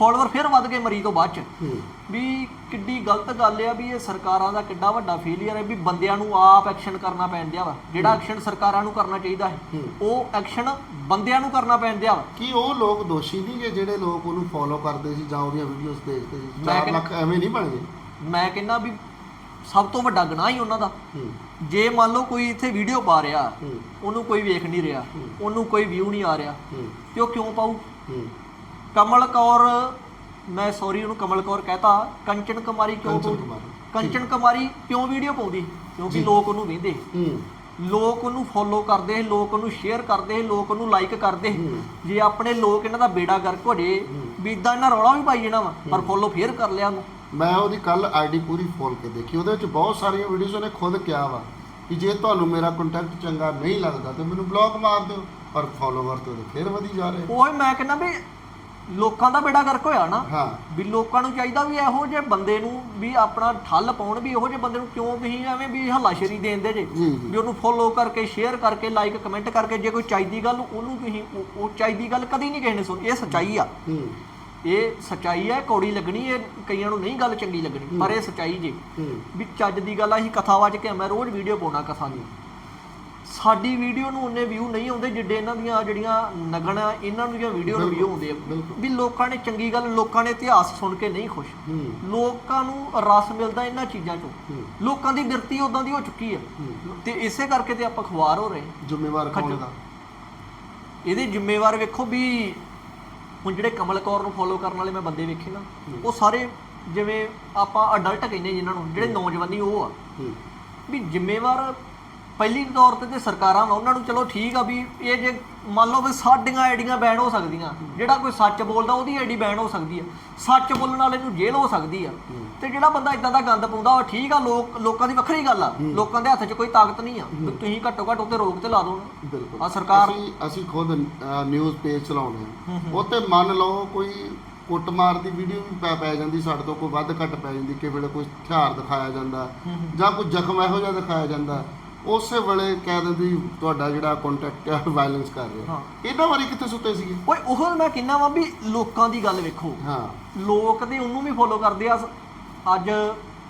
Follower ਫਿਰ ਵੱਧ ਗਏ ਮਰੀ ਤੋਂ ਬਾਅਦ ਚ। ਵੀ ਕਿੱਡੀ ਗਲਤ ਗੱਲ ਆ ਵੀ ਇਹ ਸਰਕਾਰਾਂ ਦਾ ਕਿੱਡਾ ਵੱਡਾ ਫੇਲਿਅਰ ਹੈ ਵੀ ਬੰਦਿਆਂ ਨੂੰ ਆਪ ਐਕਸ਼ਨ ਕਰਨਾ ਪੈਂਦਿਆ ਵਾ। ਜਿਹੜਾ ਐਕਸ਼ਨ ਸਰਕਾਰਾਂ ਨੂੰ ਕਰਨਾ ਚਾਹੀਦਾ ਹੈ। ਉਹ ਐਕਸ਼ਨ ਬੰਦਿਆਂ ਨੂੰ ਕਰਨਾ ਪੈਂਦਿਆ ਵਾ। ਕੀ ਉਹ ਲੋਕ ਦੋਸ਼ੀ ਨਹੀਂਗੇ ਜਿਹੜੇ ਲੋਕ ਉਹਨੂੰ ਫੋਲੋ ਕਰਦੇ ਸੀ ਜਾਂ ਉਹਦੀਆਂ ਵੀਡੀਓਜ਼ ਦੇਖਦੇ ਸੀ? ਮੈਂ 4 ਕਹਿ- ਲੱਖ ਐਵੇਂ ਨਹੀਂ ਬਣ ਗਏ? ਮੈਂ ਕਹਿੰਦਾ ਵੀ ਸਭ ਤੋਂ ਵੱਡਾ ਗੁਨਾਹ ਹੀ ਉਹਨਾਂ ਦਾ। ਜੇ ਮੰਨ ਲਓ ਕੋਈ ਇੱਥੇ ਵੀਡੀਓ ਪਾ ਰਿਹਾ ਉਹਨੂੰ ਕੋਈ ਵੇਖ ਨਹੀਂ ਰਿਹਾ। ਉਹਨੂੰ ਕੋਈ ਵਿਊ ਨਹੀਂ ਆ ਰਿਹਾ ਤੇ ਉਹ ਕਿਉਂ ਹੂੰ। ਕਮਲ ਕੌਰ ਮੈਂ ਸੌਰੀ ਉਹਨੂੰ ਕਮਲ ਕੌਰ ਕਹਤਾ ਕੰਚਨ ਕੁਮਾਰੀ ਕਿਉਂ ਕੰਚਨ? ਕੁਮਾਰੀ। ਕੰਚਨ ਕੁਮਾਰੀ ਕਿਉਂ ਵੀਡੀਓ ਪਾਉਂਦੀ ਕਿਉਂਕਿ ਜੀ। ਲੋਕ ਉਹਨੂੰ ਵੇਖਦੇ ਹੂੰ ਲੋਕ ਉਹਨੂੰ ਫੋਲੋ ਕਰਦੇ ਲੋਕ ਉਹਨੂੰ ਸ਼ੇਅਰ ਕਰਦੇ ਲੋਕ ਉਹਨੂੰ ਲਾਈਕ ਕਰਦੇ ਹੂੰ। ਜੇ ਆਪਣੇ ਲੋਕ ਇਹਨਾਂ ਦਾ ਬੇੜਾ ਜੇ ਹੂੰ। ਵੀ ਇਦਾਂ ਇਹਨਾਂ ਰੌਲਾ ਵੀ ਪਾਈ ਜਾਣਾ ਵਾ ਪਰ ਫੋਲੋ ਫੇਰ ਕਰ ਲਿਆ ਉਹਨੂੰ ਮੈਂ ਉਹਦੀ ਕੱਲ ਆਈਡੀ ਪੂਰੀ ਫੋਲ ਕੇ ਦੇਖੀ ਉਹਦੇ ਵਿੱਚ ਬਹੁਤ ਸਾਰੀਆਂ ਵੀਡੀਓਜ਼ ਉਹਨੇ ਖੁਦ ਕਿਹਾ ਵਾ ਕਿ ਜੇ ਤੁਹਾਨੂੰ ਮੇਰਾ ਕੰਟੈਕਟ ਚੰਗਾ ਨਹੀਂ ਲੱਗਦਾ ਤੇ ਮੈਨੂੰ ਬਲੌਕ ਮਾਰ ਦਿਓ ਪਰ ਫੋਲੋਵਰ ਤੇ ਉਹਦੇ ਫਿਰ ਵਧੀ ਜਾ ਰਹੇ ਉਹ ਮੈਂ ਕਹਿੰਦਾ ਵੀ ਲੋਕਾਂ ਦਾ ਬੇੜਾ ਗਰਕ ਹੋਇਆ ਨਾ ਹਾਂ। ਵੀ ਲੋਕਾਂ ਨੂੰ ਚਾਹੀਦਾ ਵੀ ਇਹੋ ਜਿਹੇ ਬੰਦੇ ਨੂੰ ਵੀ ਆਪਣਾ ਠੱਲ ਪਾਉਣ ਵੀ ਇਹੋ ਜਿਹੇ ਬੰਦੇ ਨੂੰ ਕਿਉਂ ਤੁਸੀਂ ਐਵੇਂ ਵੀ ਹੱਲਾਸ਼ੇਰੀ ਦੇਂਦੇ ਜੇ। ਵੀ ਉਹਨੂੰ ਫੋਲੋ ਕਰਕੇ ਸ਼ੇਅਰ ਕਰਕੇ ਲਾਈਕ ਕਮੈਂਟ ਕਰਕੇ ਜੇ ਕੋਈ ਚਾਹੀਦੀ ਗੱਲ ਉਹਨੂੰ ਤੁਸੀਂ ਉਹ- ਉਹ ਚਾਹੀਦੀ ਗੱਲ ਕਦੀ ਨਹੀਂ ਕਿਸੇ ਨੇ ਸੁਣੀ। ਇਹ ਸੱਚਾਈ ਆ। ਹੂੰ। ਇਹ ਸੱਚਾਈ ਹੈ ਕੌੜੀ ਲੱਗਣੀ ਇਹ ਕਈਆਂ ਨੂੰ ਨਹੀਂ ਗੱਲ ਚੰਗੀ ਲੱਗਣੀ ਪਰ ਇਹ ਸੱਚਾਈ ਜੇ। ਹੂੰ। ਵੀ ਚੱਜ ਦੀ ਗੱਲ ਆ ਅਸੀਂ ਕਥਾ ਵਾਚ ਕੇ ਮੈਂ ਰੋਜ਼ ਵੀਡੀਓ ਪਾਉਣਾ ਕਥਾ ਦੀ। ਸਾਡੀ ਵੀਡੀਓ ਨੂੰ ਉਹਨੇ ਵਿਊ ਨਹੀਂ ਆਉਂਦੇ ਜਿੱਡੇ ਇਹਨਾਂ ਦੀਆਂ ਜਿਹੜੀਆਂ ਨਗਣ ਇਹਨਾਂ ਨੂੰ ਜਿਹੜੀਆਂ ਵੀਡੀਓ ਨੂੰ ਵਿਊ ਆਉਂਦੇ ਆ। ਵੀ ਲੋਕਾਂ ਨੇ ਚੰਗੀ ਗੱਲ ਲੋਕਾਂ ਨੇ ਇਤਿਹਾਸ ਸੁਣ ਕੇ ਨਹੀਂ ਖੁਸ਼। ਲੋਕਾਂ ਨੂੰ ਰਸ ਮਿਲਦਾ ਇਹਨਾਂ ਚੀਜ਼ਾਂ ਚੋਂ। ਹੂੰ। ਲੋਕਾਂ ਦੀ ਬਿਰਤੀ ਉਦਾਂ ਦੀ ਹੋ ਚੁੱਕੀ ਆ। ਹੂੰ। ਤੇ ਇਸੇ ਕਰਕੇ ਤੇ ਆਪਾਂ ਖੁਆਰ ਹੋ ਰਹੇ। ਜ਼ਿੰਮੇਵਾਰ ਕੌਣ ਦਾ ਇਹਦੇ ਜ਼ਿੰਮੇਵਾਰ ਵੇਖੋ ਵੀ ਹੁਣ ਜਿਹੜੇ ਕਮਲ ਕੌਰ ਨੂੰ ਫੋਲੋ ਕਰਨ ਵਾਲੇ ਮੈਂ ਬੰਦੇ ਵੇਖੇ ਨਾ ਉਹ ਸਾਰੇ ਜਿਵੇਂ ਆਪਾਂ ਅਡਲਟ ਕਹਿੰਦੇ ਜਿਨ੍ਹਾਂ ਨੂੰ ਜਿਹੜੇ ਨੌਜਵਾਨੀ ਉਹ ਆ। ਵੀ ਜ਼ਿੰਮੇਵਾਰ ਪਹਿਲੀ ਤੌਰ ਤੇ ਤੇ ਸਰਕਾਰਾਂ ਵਾ ਉਹਨਾਂ ਨੂੰ ਚਲੋ ਠੀਕ ਆ ਵੀ ਇਹ ਜੇ ਮੰਨ ਲਓ ਵੀ ਸਾਡੀਆਂ ਆਈਡੀਆਂ ਬੈਨ ਹੋ ਸਕਦੀਆਂ ਜਿਹੜਾ ਕੋਈ ਸੱਚ ਬੋਲਦਾ ਉਹਦੀ ਆਈਡੀ ਬੈਨ ਹੋ ਸਕਦੀ ਆ। ਸੱਚ ਬੋਲਣ ਵਾਲੇ ਨੂੰ ਜੇਲ੍ਹ ਹੋ ਸਕਦੀ ਆ। ਤੇ ਜਿਹੜਾ ਬੰਦਾ ਇਦਾਂ ਦਾ ਗੰਦ ਪਾਉਂਦਾ ਉਹ ਠੀਕ ਆ ਲੋਕ ਲੋਕਾਂ ਦੀ ਵੱਖਰੀ ਗੱਲ ਆ। ਲੋਕਾਂ ਦੇ ਹੱਥ 'ਚ ਕੋਈ ਤਾਕਤ ਨਹੀਂ ਆ। ਵੀ ਤੁਸੀਂ ਘੱਟੋ ਘੱਟ ਉੱਤੇ ਰੋਕ ਤੇ ਲਾ ਦਿਓ। ਬਿਲਕੁਲ। ਆ ਸਰਕਾਰ ਅਸੀਂ ਅਸੀਂ ਖੁਦ ਨਿਊਜ਼ ਪੇਜ ਚਲਾਉਂਦੇ ਹਾਂ। ਉਹ ਤੇ ਮੰਨ ਲਓ ਕੋਈ ਕੁੱਟਮਾਰ ਦੀ ਵੀਡੀਓ ਵੀ ਪੈ ਪੈ ਜਾਂਦੀ ਸਾਡੇ ਤੋਂ ਕੋਈ ਵੱਧ ਘੱਟ ਪੈ ਜਾਂਦੀ ਕਿ ਵੇਲੇ ਕੋਈ ਹਥਿਆਰ ਦਿਖਾਇਆ ਜਾਂਦਾ ਜਾਂ ਕੋਈ ਜ਼ਖਮ ਇਹੋ ਜਿਹਾ ਦਿਖਾਇਆ ਜਾਂਦਾ। ਉਸੇ ਵੇਲੇ ਕਹਿ ਦਿੰਦੀ ਤੁਹਾਡਾ ਜਿਹੜਾ ਕੰਟੈਕਟ ਹੈ ਵਾਇਲੈਂਸ ਕਰ ਰਿਹਾ। ਇਹਨਾਂ ਵਾਰੀ ਕਿੱਥੇ ਸੁੱਤੇ ਸੀਗੇ? ਓਏ ਉਹ ਮੈਂ ਕਹਿੰਦਾ ਵਾਂ ਵੀ ਲੋਕਾਂ ਦੀ ਗੱਲ ਵੇਖੋ। ਹਾਂ। ਲੋਕ ਤੇ ਉਹਨੂੰ ਵੀ ਫੋਲੋ ਕਰਦੇ ਆ। ਅੱਜ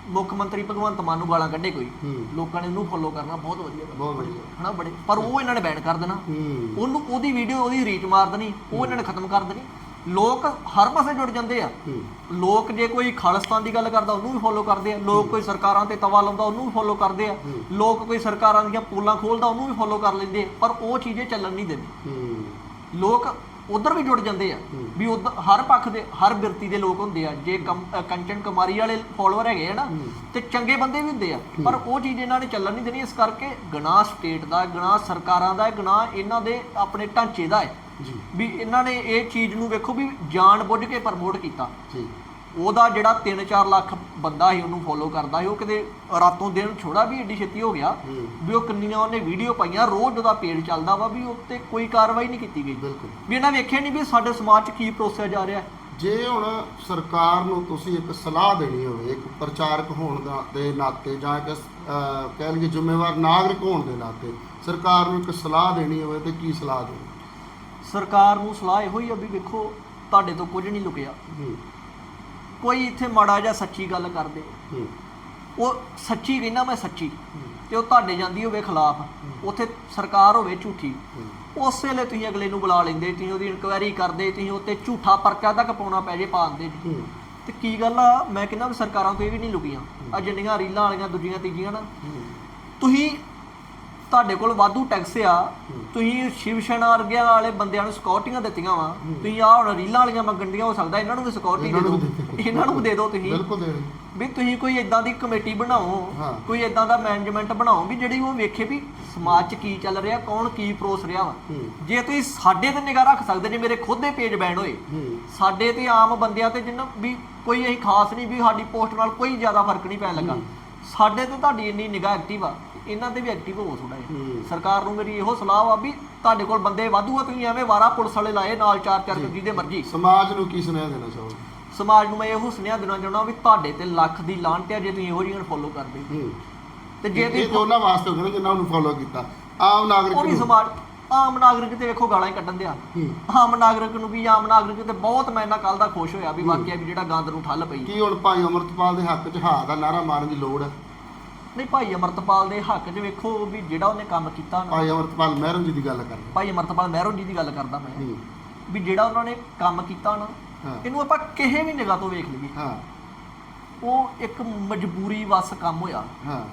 ਮੁੱਖ ਮੰਤਰੀ ਭਗਵੰਤ ਮਾਨ ਨੂੰ ਗਾਲਾਂ ਕੱਢੇ ਕੋਈ। ਲੋਕਾਂ ਨੇ ਉਹਨੂੰ ਫੋਲੋ ਕਰਨਾ ਬਹੁਤ ਵਧੀਆ ਬਹੁਤ ਵਧੀਆ। ਹਨਾ ਬੜੇ? ਪਰ ਉਹ ਇਹਨਾਂ ਨੇ ਬੈਨ ਕਰ ਦੇਣਾ। ਉਹਨੂੰ ਉਹਦੀ ਵੀਡੀਓ ਉਹਦੀ ਰੀਚ ਮਾਰ ਦੇਣੀ। ਉਹ ਇਹਨਾਂ ਨੇ ਖਤਮ ਕਰ ਦੇਣੀ। ਲੋਕ ਹਰ ਪਾਸੇ ਜੁੜ ਜਾਂਦੇ ਆ। ਲੋਕ ਜੇ ਕੋਈ ਖਾਲਿਸਤਾਨ ਦੀ ਗੱਲ ਕਰਦਾ ਉਹਨੂੰ ਵੀ ਫੋਲੋ ਕਰਦੇ ਆ। ਲੋਕ ਕੋਈ ਸਰਕਾਰਾਂ ਤੇ ਤਵਾ ਲਾਉਂਦਾ ਉਹਨੂੰ ਵੀ ਫੋਲੋ ਕਰਦੇ ਆ। ਲੋਕ ਕੋਈ ਸਰਕਾਰਾਂ ਦੀਆਂ ਪੋਲਾਂ ਖੋਲਦਾ ਉਹਨੂੰ ਵੀ ਫੋਲੋ ਕਰ ਲੈਂਦੇ ਆ। ਪਰ ਉਹ ਚੀਜ਼ੇ ਚੱਲਣ ਨਹੀਂ ਦਿੰਦੇ। ਲੋਕ ਉਧਰ ਵੀ ਜੁੜ ਜਾਂਦੇ ਆ। ਵੀ ਉਧਰ ਹਰ ਪੱਖ ਦੇ ਹਰ ਬਿਰਤੀ ਦੇ ਲੋਕ ਹੁੰਦੇ ਆ। ਜੇ ਕੰਚਨ ਕੁਮਾਰੀ ਵਾਲੇ ਫਾਲੋਅਰ ਹੈਗੇ ਆ ਨਾ ਤੇ ਚੰਗੇ ਬੰਦੇ ਵੀ ਹੁੰਦੇ ਆ। ਪਰ ਉਹ ਚੀਜ਼ ਇਹਨਾਂ ਨੇ ਚੱਲਣ ਨਹੀਂ ਦੇਣੀ ਇਸ ਕਰਕੇ ਗਨਾਹ ਸਟੇਟ ਦਾ ਗਨਾਹ ਸਰਕਾਰਾਂ ਦਾ ਗਨਾਹ ਇਹਨਾਂ ਦੇ ਆਪਣੇ ਢਾਂਚੇ ਦਾ ਹੈ। ਵੀ ਇਹਨਾਂ ਨੇ ਇਹ ਚੀਜ਼ ਨੂੰ ਵੇਖੋ ਵੀ ਜਾਣ ਬੁੱਝ ਕੇ ਪ੍ਰਮੋਟ ਕੀਤਾ। ਜੀ। ਉਹਦਾ ਜਿਹੜਾ 3-4 ਲੱਖ ਬੰਦਾ ਸੀ ਉਹਨੂੰ ਫੋਲੋ ਕਰਦਾ ਸੀ ਉਹ ਕਿਤੇ ਰਾਤੋਂ ਦਿਨ ਛੋੜਾ ਵੀ ਏਡੀ ਛੇਤੀ ਹੋ ਗਿਆ ਵੀ ਉਹ ਕਿੰਨੀਆਂ ਉਹਨੇ ਵੀਡੀਓ ਪਾਈਆਂ ਰੋਜ਼ ਉਹਦਾ ਪੇਜ ਚੱਲਦਾ ਵਾ ਵੀ ਉੱਤੇ ਕੋਈ ਕਾਰਵਾਈ ਨਹੀਂ ਕੀਤੀ ਗਈ। ਬਿਲਕੁਲ। ਵੀ ਇਹਨਾਂ ਵੇਖਿਆ ਨਹੀਂ ਵੀ ਸਾਡੇ ਸਮਾਜ 'ਚ ਕੀ ਪਰੋਸਿਆ ਜਾ ਰਿਹਾ। ਜੇ ਹੁਣ ਸਰਕਾਰ ਨੂੰ ਤੁਸੀਂ ਇੱਕ ਸਲਾਹ ਦੇਣੀ ਹੋਵੇ ਇੱਕ ਪ੍ਰਚਾਰਕ ਹੋਣ ਦਾ ਦੇ ਨਾਤੇ ਜਾਂ ਇੱਕ ਕਹਿ ਲਈਏ ਜ਼ਿੰਮੇਵਾਰ ਨਾਗਰਿਕ ਹੋਣ ਦੇ ਨਾਤੇ ਸਰਕਾਰ ਨੂੰ ਇੱਕ ਸਲਾਹ ਦੇਣੀ ਹੋਵੇ ਤੇ ਕੀ ਸਲਾਹ ਦੇਣੀ? ਸਰਕਾਰ ਨੂੰ ਸਲਾਹ ਇਹੋ ਹੀ ਆ ਵੀ ਵੇਖੋ ਤੁਹਾਡੇ ਤੋਂ ਕੁਝ ਨਹੀਂ ਲੁਕਿਆ। ਕੋਈ ਇੱਥੇ ਮਾੜਾ ਜਾਂ ਸੱਚੀ ਗੱਲ ਕਰਦੇ। ਹੂੰ। ਉਹ ਸੱਚੀ ਕਹਿੰਦਾ ਮੈਂ ਸੱਚੀ। ਤੇ ਉਹ ਤੁਹਾਡੇ ਜਾਂਦੀ ਹੋਵੇ ਖਿਲਾਫ। ਉੱਥੇ ਸਰਕਾਰ ਹੋਵੇ ਝੂਠੀ। ਉਸ ਵੇਲੇ ਤੁਸੀਂ ਅਗਲੇ ਨੂੰ ਬੁਲਾ ਲੈਂਦੇ ਤੁਸੀਂ ਉਹਦੀ ਇਨਕੁਆਇਰੀ ਕਰਦੇ ਤੁਸੀਂ ਉੱਤੇ ਝੂਠਾ ਪਰਚਾ ਤੱਕ ਪਾਉਣਾ ਪੈ ਜੇ ਜੀ ਹੂੰ। ਤੇ ਕੀ ਗੱਲ ਆ ਮੈਂ ਕਹਿੰਦਾ ਸਰਕਾਰਾਂ ਤੋਂ ਇਹ ਵੀ ਨਹੀਂ ਲੁਕੀਆਂ। ਆ ਜਿੰਨੀਆਂ ਰੀਲਾਂ ਵਾਲੀਆਂ ਦੂਜੀਆਂ ਤੀਜੀਆਂ ਨਾ। ਤੁਸੀਂ ਤੁਹਾਡੇ ਕੋਲ ਵਾਧੂ ਟੈਕਸ ਆ ਤੁਸੀਂ ਸ਼ਿਵ ਸੈਨਾ ਵਰਗਿਆਂ ਵਾਲੇ ਬੰਦਿਆਂ ਨੂੰ ਸਿਕਿਉਰਟੀਆਂ ਦਿੱਤੀਆਂ ਵਾ ਤੁਸੀਂ ਆ ਹੁਣ ਰੀਲਾਂ ਵਾਲੀਆਂ ਮੰਗਣੀਆਂ ਹੋ ਸਕਦਾ ਇਹਨਾਂ ਨੂੰ ਵੀ ਸਿਕਿਉਰਟੀ ਦੇ ਦਿਓ। ਦੇ। ਇਹਨਾਂ ਨੂੰ ਦੇ ਦਿਓ ਤੁਸੀਂ। ਬਿਲਕੁਲ ਦੇਣੀ ਵੀ ਤੁਸੀਂ ਕੋਈ ਇਦਾਂ ਦੀ ਕਮੇਟੀ ਬਣਾਓ। ਕੋਈ ਇਦਾਂ ਦਾ ਮੈਨੇਜਮੈਂਟ ਬਣਾਓ ਵੀ ਜਿਹੜੀ ਉਹ ਵੇਖੇ ਵੀ ਸਮਾਜ 'ਚ ਕੀ ਚੱਲ ਰਿਹਾ ਕੌਣ ਕੀ ਪਰੋਸ ਰਿਹਾ ਵਾ। ਜੇ ਤੁਸੀਂ ਸਾਡੇ ਤੇ ਨਿਗਾਹ ਰੱਖ ਸਕਦੇ ਜੇ ਮੇਰੇ ਖੁਦ ਦੇ ਪੇਜ ਬੈਨ ਹੋਏ ਸਾਡੇ ਤੇ ਆਮ ਬੰਦਿਆਂ ਤੇ ਜਿੰਨਾ ਵੀ ਕੋਈ ਅਸੀਂ ਖਾਸ ਨਹੀਂ ਵੀ ਸਾਡੀ ਪੋਸਟ ਨਾਲ ਕੋਈ ਜ਼ਿਆਦਾ ਫ਼ਰਕ ਨਹੀਂ ਪੈਣ ਲੱਗਾ। ਸਾਡੇ ਤੇ ਤੁਹਾਡੀ ਇੰਨੀ ਨਿਗਾਹ ਐਕਟਿਵ ਆ। ਇਹਨਾਂ ਤੇ ਵੀ ਐਕਟਿਵ ਹੋਵੋ ਥੋੜਾ ਜਿਹਾ। ਹੂੰ। ਸਰਕਾਰ ਨੂੰ ਮੇਰੀ ਇਹੋ ਸਲਾਹ ਆ ਵੀ ਤੁਹਾਡੇ ਕੋਲ ਬੰਦੇ ਵਾਧੂ ਆ ਤੁਸੀਂ ਐਵੇਂ ਵਾਰਾ ਪੁਲਿਸ ਵਾਲੇ ਲਾਏ ਨਾਲ ਚਾਰ ਚਾਰ ਜਿਹਦੇ ਮਰਜ਼ੀ। ਸਮਾਜ ਨੂੰ ਕੀ ਸੁਨੇਹਾ ਦੇਣਾ ਚਾਹੋਗੇ? ਸਮਾਜ ਨੂੰ ਮੈਂ ਇਹੋ ਸੁਨੇਹਾ ਦੇਣਾ ਚਾਹੁੰਦਾ ਵੀ ਤੁਹਾਡੇ ਤੇ ਲੱਖ ਦੀ ਲਾਂਟ ਆ ਜੇ ਤੁਸੀਂ ਇਹੋ ਜਿਹੀਆਂ ਫੋਲੋ ਕਰਦੇ। ਹੂੰ। ਤੇ ਜੇ ਤੁਸੀਂ ਉਹਨਾਂ ਵਾਸਤੇ ਹੋਣਾ ਜਿਨ੍ਹਾਂ ਨੂੰ ਫੋਲੋ ਕੀਤਾ। ਆਮ ਨਾਗਰਿਕ ਨੂੰ। ਸਮਾਜ ਆਮ ਨਾਗਰਿਕ ਤੇ ਵੇਖੋ ਗਾਲਾਂ ਹੀ ਕੱਢਣ ਦਿਆ। ਹੂੰ। ਆਮ ਨਾਗਰਿਕ ਨੂੰ ਵੀ ਆਮ ਨਾਗਰਿਕ ਤੇ ਬਹੁਤ ਮੈਂ ਨਾ ਕੱਲ ਦਾ ਖੁਸ਼ ਹੋਇਆ ਵੀ ਵਾਕਿਆ ਵੀ ਜਿਹੜਾ ਗੰਦ ਨੂੰ ਠੱਲ ਪਈ। ਕੀ ਹੁਣ ਭਾਈ ਅਮਰਤਪਾਲ ਦੇ ਹੱਕ 'ਚ ਹਾਂ ਦਾ ਨਾਰਾ ਮਾਰਨ ਦੀ ਲੋੜ ਹੈ? ਨਹੀਂ ਭਾਈ ਅਮਰਤਪਾਲ ਦੇ ਹੱਕ 'ਚ ਵੇਖੋ ਵੀ ਜਿਹੜਾ ਉਹਨੇ ਕੰਮ ਕੀਤਾ ਨਾ। ਭਾਈ ਅਮਰਤਪਾਲ ਮਹਿਰੋਂ ਜੀ ਦੀ ਗੱਲ ਕਰ ਭਾਈ ਅਮਰਤਪਾਲ ਮਹਿਰੋਂ ਜੀ ਦੀ ਗੱਲ ਕਰਦਾ ਮੈਂ। ਵੀ ਜਿਹੜਾ ਉਹਨਾਂ ਨੇ ਕੰਮ ਕੀਤਾ ਨਾ ਇਹਨੂੰ ਆਪਾਂ ਕਿਸੇ ਵੀ ਨਿਗਾਹ ਤੋਂ ਵੇਖ ਲਈਏ। ਹਾਂ। ਉਹ ਇੱਕ ਮਜਬੂਰੀ ਵਸ ਕੰਮ ਹੋਇਆ। ਹਾਂ।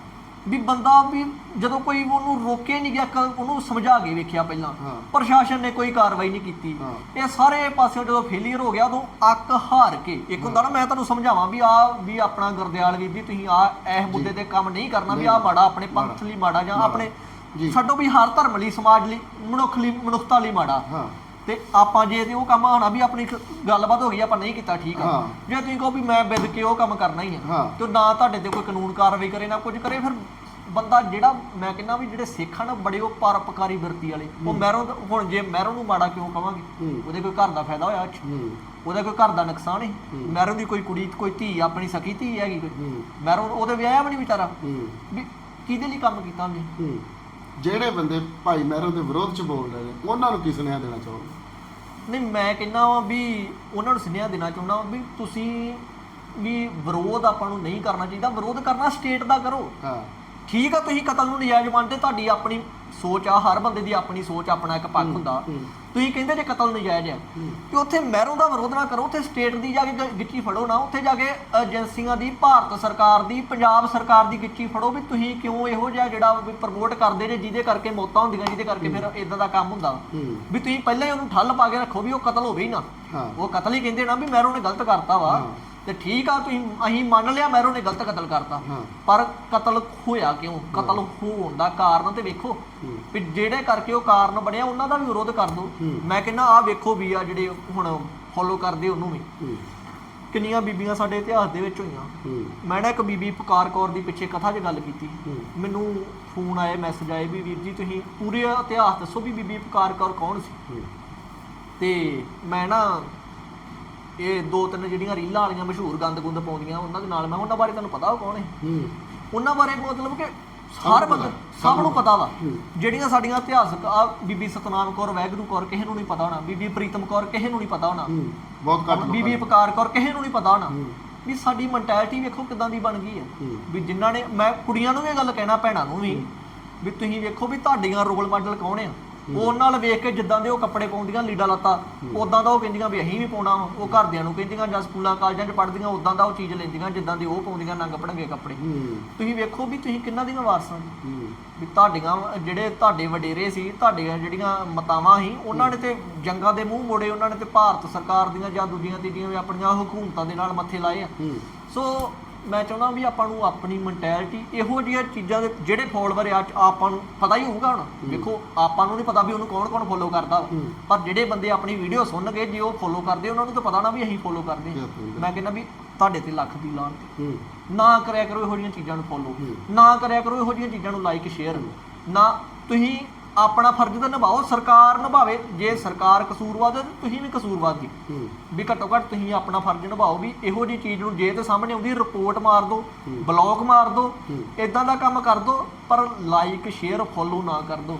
ਵੀ ਬੰਦਾ ਵੀ ਜਦੋਂ ਕੋਈ ਉਹਨੂੰ ਰੋਕੇ ਨਹੀਂ ਗਿਆ ਉਹਨੂੰ ਸਮਝਾ ਕੇ ਵੇਖਿਆ ਪਹਿਲਾਂ ਹਾਂ। ਪ੍ਰਸ਼ਾਸਨ ਨੇ ਕੋਈ ਕਾਰਵਾਈ ਨਹੀਂ ਕੀਤੀ ਹਾਂ। ਇਹ ਸਾਰੇ ਪਾਸਿਓਂ ਜਦੋਂ ਫੇਲੀਅਰ ਹੋ ਗਿਆ ਉਦੋਂ ਅੱਕ ਹਾਰ ਕੇ ਇੱਕ ਹੁੰਦਾ ਨਾ ਮੈਂ ਤੁਹਾਨੂੰ ਸਮਝਾਵਾਂ ਵੀ ਆ ਵੀ ਆਪਣਾ ਗੁਰਦਿਆਲ ਵੀਰ ਜੀ ਤੁਸੀਂ ਆ ਇਸ ਮੁੱਦੇ ਤੇ ਕੰਮ ਨਹੀਂ ਕਰਨਾ ਵੀ ਆ। ਮਾੜਾ ਆਪਣੇ। ਪੰਥ ਲਈ ਮਾੜਾ ਜਾਂ। ਆਪਣੇ ਜੀ। ਛੱਡੋ ਵੀ ਹਰ ਧਰਮ ਲਈ ਸਮਾਜ ਲਈ ਮਨੁੱਖ ਲਈ ਮਨੁੱਖਤਾ ਲਈ ਮਾੜਾ ਹਾਂ ਤੇ ਆਪਾਂ ਜੇ ਤੇ ਉਹ ਕੰਮ ਆਣਾ ਵੀ ਆਪਣੀ ਇੱਕ ਗੱਲਬਾਤ ਹੋ ਗਈ ਆਪਾਂ ਨਹੀਂ ਕੀਤਾ ਠੀਕ ਆ। ਹਾਂ। ਜੇ ਤੁਸੀਂ ਕਹੋ ਵੀ ਮੈਂ ਬਿੱਦ ਕੇ ਉਹ ਕੰਮ ਕਰਨਾ ਹੀ ਆ ਹਾਂ। ਤੇ ਨਾ ਤੁਹਾਡੇ ਤੇ ਕੋਈ ਕਾਨੂੰਨ ਕਾਰਵਾਈ ਕਰੇ ਨਾ ਕੁਝ ਕਰੇ ਫਿਰ ਬੰਦਾ ਜਿਹੜਾ ਮੈਂ ਕਹਿੰਦਾ ਵੀ ਜਿਹੜੇ ਸਿੱਖ ਹਨ ਬੜੇ ਉਹ ਪਰਉਪਕਾਰੀ ਵਰਤੀ ਵਾਲੇ। ਉਹ ਮਹਿਰੋਂ ਦਾ- ਹੁਣ ਜੇ ਮਹਿਰੋਂ ਨੂੰ ਮਾੜਾ ਕਿਉਂ ਕਵਾਂਗੇ? ਹੂੰ। ਉਹਦੇ ਕੋਈ ਘਰ ਦਾ ਫਾਇਦਾ ਹੋਇਆ? ਅੱਛਾ ਹੂੰ। ਉਹਦਾ ਕੋਈ ਘਰ ਦਾ ਨੁਕਸਾਨ ਹੈ। ਮਹਿਰੋਂ ਦੀ ਕੋਈ ਕੁੜੀ ਕੋਈ ਧੀ ਆਪਣੀ ਸਕੀ ਧੀ ਹੈਗੀ ਕੋਈ। ਹੂੰ। ਮਹਿਰੋਂ ਉਹਦੇ ਵਿਆਹਿਆ ਵੀ ਨਹੀਂ ਵਿਚਾਰਾ? ਹੂੰ। ਵੀ ਕਿਹਦੇ ਲਈ ਕੰਮ ਕੀਤਾ ਉਹਨੇ? ਹੂੰ। ਜਿਹੜੇ ਬੰਦੇ ਭਾਈ ਮਹਿਰੋਂ ਦੇ ਵਿਰੋਧ 'ਚ ਬੋਲ ਰਹੇ ਨੇ ਉਹਨਾਂ ਨੂੰ ਕੀ ਸੁਨੇਹਾ ਦੇਣਾ ਚਾਹੋਗੇ? ਨਹੀਂ ਮੈਂ ਕਹਿੰਦਾ ਵਾਂ ਵੀ ਉਹਨਾਂ ਨੂੰ ਸੁਨੇਹਾ ਦੇਣਾ ਚਾਹੁੰਦਾ ਵਾਂ ਵੀ ਤੁਸੀਂ ਵੀ ਵਿਰੋਧ ਆਪਾਂ ਨੂੰ ਨਹੀਂ ਕਰਨਾ ਚਾਹੀਦਾ। ਵਿਰੋਧ ਕਰਨਾ ਸਟੇਟ ਦਾ ਕਰੋ। ਹਾਂ। ਠੀਕ ਆ ਤੁਸੀਂ ਕਤਲ ਨੂੰ ਨਜਾਇਜ਼ ਮੰਨਦੇ ਤੁਹਾਡੀ ਆਪਣੀ ਸੋਚ ਆ ਹਰ ਬੰਦੇ ਦੀ ਆਪਣੀ ਸੋਚ ਆਪਣਾ ਇੱਕ ਪੱਖ ਹੁੰਦਾ। ਹੂੰ। ਤੁਸੀਂ ਕਹਿੰਦੇ ਜੇ ਕਤਲ ਨਜਾਇਜ਼ ਆ ਤੇ ਉੱਥੇ ਮਹਿਰੋਂ ਦਾ ਵਿਰੋਧ ਨਾ ਕਰੋ ਉੱਥੇ ਸਟੇਟ ਦੀ ਜਾ ਕੇ ਗਿੱਚੀ ਫੜੋ ਨਾ ਉੱਥੇ ਜਾ ਕੇ ਏਜੰਸੀਆਂ ਦੀ ਭਾਰਤ ਸਰਕਾਰ ਦੀ ਪੰਜਾਬ ਸਰਕਾਰ ਦੀ ਗਿੱਚੀ ਫੜੋ ਵੀ ਤੁਸੀਂ ਕਿਉਂ ਇਹੋ ਜਿਹਾ ਜਿਹੜਾ ਵੀ ਪ੍ਰਮੋਟ ਕਰਦੇ ਜੇ ਜਿਹਦੇ ਕਰਕੇ ਮੌਤਾਂ ਹੁੰਦੀਆਂ ਜਿਹਦੇ ਕਰਕੇ ਫਿਰ ਇਦਾਂ ਦਾ ਕੰਮ ਹੁੰਦਾ। ਹੂੰ। ਵੀ ਤੁਸੀਂ ਪਹਿਲਾਂ ਹੀ ਉਹਨੂੰ ਠੱਲ ਪਾ ਕੇ ਰੱਖੋ ਵੀ ਉਹ ਕਤਲ ਹੋਵੇ ਹੀ ਨਾ। ਹਾਂ। ਉਹ ਕਤਲ ਹੀ ਕਹਿੰਦੇ ਨਾ ਵੀ ਮਹਿਰੋਂ ਨੇ ਗਲਤ ਕਰਤਾ ਵਾ। ਹਾਂ। ਤੇ ਠੀਕ ਆ ਤੁਸੀਂ ਅਸੀਂ ਮੰਨ ਲਿਆ ਮਹਿਰੋਂ ਨੇ ਗਲਤ ਕਤਲ ਕਰਤਾ। ਪਰ ਕਤਲ ਹੋਇਆ ਕਿਉਂ? ਕਤਲ ਹੋਣ ਦਾ ਕਾਰਨ ਤੇ ਵੇਖੋ। ਵੀ ਜਿਹੜੇ ਕਰਕੇ ਉਹ ਕਾਰਨ ਬਣਿਆ ਉਹਨਾਂ ਦਾ ਵੀ ਵਿਰੋਧ ਕਰ ਹੂੰ। ਮੈਂ ਕਹਿੰਦਾ ਆ ਵੇਖੋ ਵੀ ਆ ਜਿਹੜੇ ਹੁਣ ਫੋਲੋ ਕਰਦੇ ਉਹਨੂੰ ਵੀ। ਕਿੰਨੀਆਂ ਬੀਬੀਆਂ ਸਾਡੇ ਇਤਿਹਾਸ ਦੇ ਵਿੱਚ ਹੋਈਆਂ। ਮੈਂ ਨਾ ਇੱਕ ਬੀਬੀ ਪੁਕਾਰ ਕੌਰ ਦੀ ਪਿੱਛੇ ਕਥਾ 'ਚ ਗੱਲ ਕੀਤੀ। ਮੈਨੂੰ ਫੋਨ ਆਏ ਮੈਸੇਜ ਆਏ ਵੀ ਵੀਰ ਜੀ ਤੁਸੀਂ ਪੂਰੇ ਇਤਿਹਾਸ ਦੱਸੋ ਵੀ ਬੀਬੀ ਪੁਕਾਰ ਕੌਰ ਕੌਣ ਸੀ? ਤੇ ਮੈਂ ਨਾ ਇਹ ਦੋ ਤਿੰਨ ਜਿਹੜੀਆਂ ਰੀਲਾਂ ਵਾਲੀਆਂ ਮਸ਼ਹੂਰ ਗੰਦ ਗੁੰਦ ਪਾਉਂਦੀਆਂ ਉਹਨਾਂ ਦੇ ਨਾਲ ਮੈਂ ਉਹਨਾਂ ਬਾਰੇ ਤੁਹਾਨੂੰ ਪਤਾ ਉਹ ਕੌਣ ਹੈ ਹੂੰ। ਉਹਨਾਂ ਬਾਰੇ ਮਤਲਬ ਕਿ ਹਰ ਬੰਦੇ ਸਭ ਨੂੰ ਪਤਾ ਵਾ। ਜਿਹੜੀਆਂ ਸਾਡੀਆਂ ਇਤਿਹਾਸਕ ਆ ਬੀਬੀ ਸਤਨਾਮ ਕੌਰ ਵੈਗਰੂ ਕੌਰ ਕਿਸੇ ਨੂੰ ਨਹੀਂ ਪਤਾ ਹੋਣਾ। ਬੀਬੀ ਪ੍ਰੀਤਮ ਕੌਰ ਕਿਸੇ ਨੂੰ ਨਹੀਂ ਪਤਾ ਹੋਣਾ। ਹੂੰ। ਬਹੁਤ ਘੱਟ ਬੀਬੀ ਲੋਕਾਂ ਪਕਾਰ ਕੌਰ ਕਿਸੇ ਨੂੰ ਨਹੀਂ ਪਤਾ ਹੋਣਾ। ਵੀ ਸਾਡੀ ਮੈਂਟੈਲਿਟੀ ਵੇਖੋ ਕਿਦਾਂ ਦੀ ਬਣ ਗਈ ਹੈ। ਹੂੰ। ਵੀ ਜਿਨ੍ਹਾਂ ਨੇ ਮੈਂ ਕੁੜੀਆਂ ਨੂੰ ਵੀ ਇਹ ਗੱਲ ਕਹਿਣਾ ਭੈਣਾਂ ਨੂੰ ਵੀ ਵੀ ਤੁਸੀਂ ਵੇਖੋ ਵੀ ਤੁਹਾਡੀਆਂ ਰੋਲ ਮਾਡਲ ਕੌਣ ਆ? ਉਹ ਨਾਲ ਵੇਖ ਕੇ ਜਿੱਦਾਂ ਦੇ ਉਹ ਕੱਪੜੇ ਪਾਉਂਦੀਆਂ ਲੀੜਾ ਲੱਤਾ ਉਦਾਂ ਦਾ ਉਹ ਕਹਿੰਦੀਆਂ ਵੀ ਅਸੀਂ ਵੀ ਪਾਉਣਾ ਵਾ। ਉਹ ਘਰਦਿਆਂ ਨੂੰ ਕਹਿੰਦੀਆਂ ਜਾਂ ਸਕੂਲਾਂ ਕਾਲਜਾਂ 'ਚ ਪੜ੍ਹਦੀਆਂ ਉਦਾਂ ਦਾ ਉਹ ਚੀਜ਼ ਲੈਂਦੀਆਂ ਜਿੱਦਾਂ ਦੇ ਉਹ ਪਾਉਂਦੀਆਂ ਨੰਗ ਪੜੰਗੇ ਕੱਪੜੇ। ਹੂੰ। ਤੁਸੀਂ ਵੇਖੋ ਵੀ ਤੁਸੀਂ ਕਿੰਨਾਂ ਦੀਆਂ ਵਾਰਸਾਂ ਜੀ। ਹੂੰ। ਵੀ ਤੁਹਾਡੀਆਂ ਜਿਹੜੇ ਤੁਹਾਡੇ ਵਡੇਰੇ ਸੀ ਤੁਹਾਡੀਆਂ ਜਿਹੜੀਆਂ ਮਤਾਵਾਂ ਸੀ ਉਹਨਾਂ ਨੇ ਤੇ ਜੰਗਾਂ ਦੇ ਮੂੰਹ ਮੋੜੇ ਉਹਨਾਂ ਨੇ ਤੇ ਭਾਰਤ ਸਰਕਾਰ ਦੀਆਂ ਜਾਂ ਦੂਜੀਆਂ ਤੀਜੀਆਂ ਵੀ ਆਪਣੀਆਂ ਹਕੂਮਤਾਂ ਦੇ ਨਾਲ ਮੱਥੇ ਲਾਏ ਆ। ਹੂੰ। ਸੋ ਮੈਂ ਚਾਹੁੰਦਾ ਵੀ ਆਪਾਂ ਨੂੰ ਆਪਣੀ ਮੈਂਟੈਲਿਟੀ ਇਹੋ ਜਿਹੀਆਂ ਚੀਜ਼ਾਂ ਦੇ ਜਿਹੜੇ ਫੋਲੋਵਰ ਆ ਆਪਾਂ ਨੂੰ ਪਤਾ ਹੀ ਹੋਊਗਾ ਹੁਣ। ਵੇਖੋ ਆਪਾਂ ਨੂੰ ਨਹੀਂ ਪਤਾ ਵੀ ਉਹਨੂੰ ਕੌਣ ਕੌਣ ਫੋਲੋ ਕਰਦਾ। ਪਰ ਜਿਹੜੇ ਬੰਦੇ ਆਪਣੀ ਵੀਡੀਓ ਸੁਣਨਗੇ ਜੇ ਉਹ ਫੋਲੋ ਕਰਦੇ ਉਹਨਾਂ ਨੂੰ ਤਾਂ ਪਤਾ ਨਾ ਵੀ ਅਸੀਂ ਫੋਲੋ ਕਰਦੇ। ਮੈਂ ਕਹਿੰਦਾ ਵੀ ਤੁਹਾਡੇ ਤੇ ਲੱਖ ਦੀ ਲਾਣ ਨਾ ਕਰਿਆ ਕਰੋ ਇਹੋ ਜਿਹੀਆਂ ਚੀਜ਼ਾਂ ਨੂੰ ਫੋਲੋ। ਨਾ ਕਰਿਆ ਕਰੋ ਇਹੋ ਜਿਹੀਆਂ ਚੀਜ਼ਾਂ ਨੂੰ ਲਾਈਕ ਸ਼ੇਅਰ ਨਾ ਤੁਸੀਂ ਆਪਣਾ ਫਰਜ਼ ਤਾਂ ਨਿਭਾਓ ਸਰਕਾਰ ਨਿਭਾਵੇ। ਜੇ ਸਰਕਾਰ ਕਸੂਰਵਾਦ ਹੈ ਤਾਂ ਤੁਸੀਂ ਵੀ ਕਸੂਰਵਾਦ ਜੀ। ਵੀ ਘੱਟੋ ਘੱਟ ਤੁਸੀਂ ਆਪਣਾ ਫਰਜ਼ ਨਿਭਾਓ ਵੀ ਇਹੋ ਜਿਹੀ ਚੀਜ਼ ਨੂੰ ਜੇ ਤੇ ਸਾਹਮਣੇ ਆਉਂਦੀ ਰਿਪੋਰਟ ਮਾਰ ਦਿਓ ਬਲੌਕ ਮਾਰ ਦਿਓ। ਇਦਾਂ ਦਾ ਕੰਮ ਕਰ ਦਿਓ ਪਰ ਲਾਈਕ ਸ਼ੇਅਰ ਫੋਲੋ ਨਾ ਕਰ ਦਿਓ